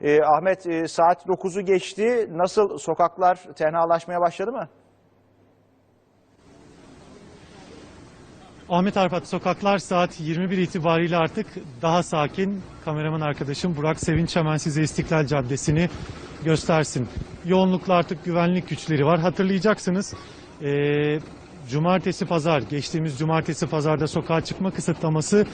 Ee, Ahmet e, saat 9'u geçti. Nasıl sokaklar tenhalaşmaya başladı mı? Ahmet Arpat sokaklar saat 21 itibariyle artık daha sakin. Kameraman arkadaşım Burak Sevinç hemen size İstiklal Caddesi'ni göstersin. Yoğunlukla artık güvenlik güçleri var. Hatırlayacaksınız eee, cumartesi pazar, geçtiğimiz cumartesi pazarda sokağa çıkma kısıtlaması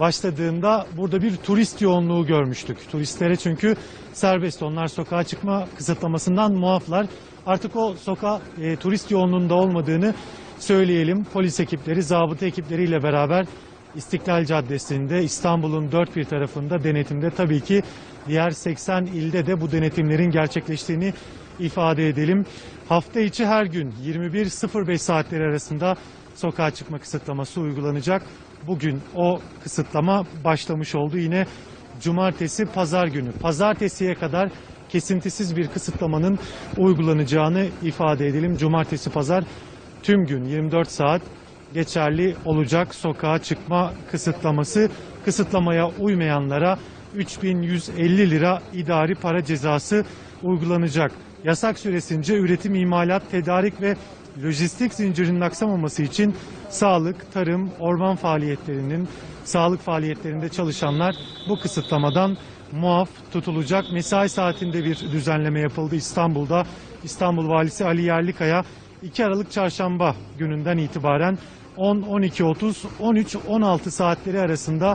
başladığında burada bir turist yoğunluğu görmüştük. Turistlere çünkü serbest onlar sokağa çıkma kısıtlamasından muaflar. Artık o sokağa e, turist yoğunluğunda olmadığını söyleyelim. Polis ekipleri, zabıta ekipleriyle beraber İstiklal Caddesi'nde İstanbul'un dört bir tarafında denetimde tabii ki diğer 80 ilde de bu denetimlerin gerçekleştiğini ifade edelim. Hafta içi her gün 21.05 saatleri arasında sokağa çıkma kısıtlaması uygulanacak. Bugün o kısıtlama başlamış oldu. Yine cumartesi, pazar günü. Pazartesiye kadar kesintisiz bir kısıtlamanın uygulanacağını ifade edelim. Cumartesi, pazar tüm gün 24 saat geçerli olacak sokağa çıkma kısıtlaması. Kısıtlamaya uymayanlara 3150 lira idari para cezası uygulanacak. Yasak süresince üretim, imalat, tedarik ve lojistik zincirinin aksamaması için sağlık, tarım, orman faaliyetlerinin, sağlık faaliyetlerinde çalışanlar bu kısıtlamadan muaf tutulacak. Mesai saatinde bir düzenleme yapıldı İstanbul'da. İstanbul Valisi Ali Yerlikaya 2 Aralık Çarşamba gününden itibaren 10, 12, 30, 13, 16 saatleri arasında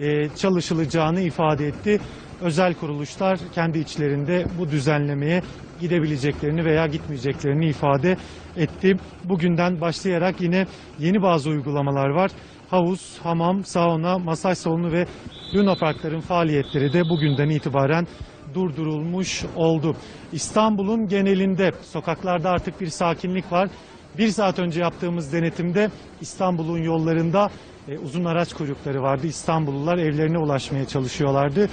e, çalışılacağını ifade etti. Özel kuruluşlar kendi içlerinde bu düzenlemeye gidebileceklerini veya gitmeyeceklerini ifade etti. Bugünden başlayarak yine yeni bazı uygulamalar var. Havuz, hamam, sauna, masaj salonu ve Luna Parkların faaliyetleri de bugünden itibaren durdurulmuş oldu. İstanbul'un genelinde sokaklarda artık bir sakinlik var. Bir saat önce yaptığımız denetimde İstanbul'un yollarında e, uzun araç kuyrukları vardı. İstanbullular evlerine ulaşmaya çalışıyorlardı.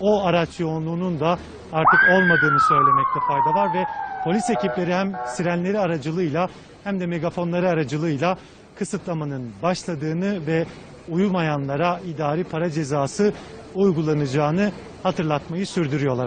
O araç yoğunluğunun da artık olmadığını söylemekte fayda var ve polis ekipleri hem sirenleri aracılığıyla hem de megafonları aracılığıyla kısıtlamanın başladığını ve uyumayanlara idari para cezası uygulanacağını hatırlatmayı sürdürüyorlar.